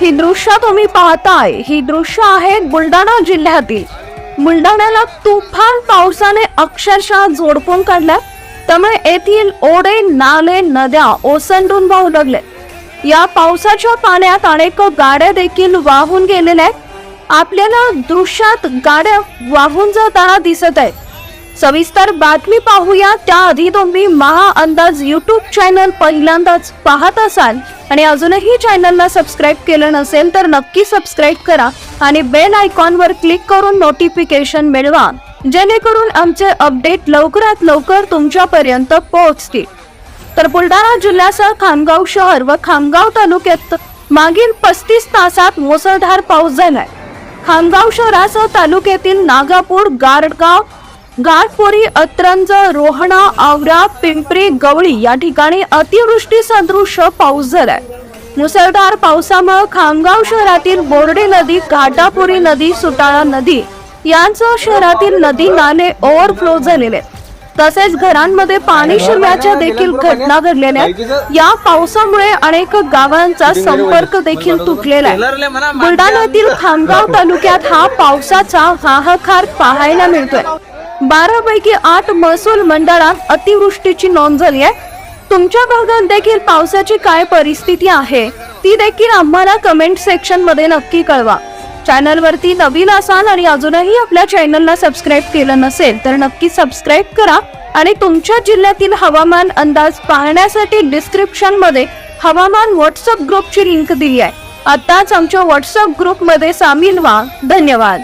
ही दृश्य तुम्ही पाहताय. ही दृश्य आहेत बुलढाणा जिल्ह्यातील. बुलढाण्याला तुफान पावसाने अक्षरशः झोडपून काढल्या त्यामुळे येथील ओढे नाले नद्या ओसंडून वाहू लागले. या पावसाच्या पाण्यात अनेक गाड्या देखील वाहून गेलेल्या आहेत. आपल्याला दृश्यात गाड्या वाहून जाताना दिसत आहेत. सविस्तर बातमी पाहूया. त्याआधी तुम्ही महा अंदाज युट्यूब चॅनल पहिल्यांदाच पाहत असाल. आणि अजूनही चॅनलला सबस्क्राईब केलं नसेल तर नक्की सबस्क्राईब करा. आणि बेल आयकॉनवर क्लिक करून नोटिफिकेशन मिळवा. जेणेकरून आमचे अपडेट लवकरात लवकर तुमच्यापर्यंत पोहोचतील. तर बुलढाणा जिल्ह्यासह खामगाव शहर व खामगाव तालुक्यात मागील पस्तीस तासात मुसळधार पाऊस झालाय. खामगाव शहरासह तालुक्यातील नागापूर गारगाव गाठपोरी अत्रंज रोहणा आवरा पिंपरी गवळी या ठिकाणी अतिवृष्टी सदृश पाऊस झालाय मुसळधार पावसामुळे खामगाव शहरातील बोर्डे नदी घाटापुरी नदी सुटाळा नदी यांचं शहरातील नदी नाले ओव्हरफ्लो झालेले आहेत. तसेच घरांमध्ये पाणी शिरण्याच्या देखील घटना घडलेल्या आहेत. या पावसामुळे अनेक गावांचा संपर्क देखील तुटलेला आहे. बुलढाण्यातील खामगाव तालुक्यात हा पावसाचा हाहाकार पाहायला मिळतोय. बारा पैकी आठ महसूल मंडळात अतिवृष्टीची नोंद झाली आहे. तुमच्या भागात देखील पावसाची काय परिस्थिती आहे ती देखील आम्हाला कमेंट सेक्शनमध्ये नक्की कळवा. चॅनलवरती नवीन असाल आणि अजूनही आपल्या चॅनलला सबस्क्राईब केलं नसेल तर नक्की सबस्क्राईब करा आणि तुमच्या जिल्ह्यातील हवामान अंदाज पाहण्यासाठी डिस्क्रिप्शनमध्ये हवामान व्हॉट्सअप ग्रुपची लिंक दिली आहे. आताच आमच्या व्हॉट्सअप ग्रुपमध्ये सामील व्हा. धन्यवाद.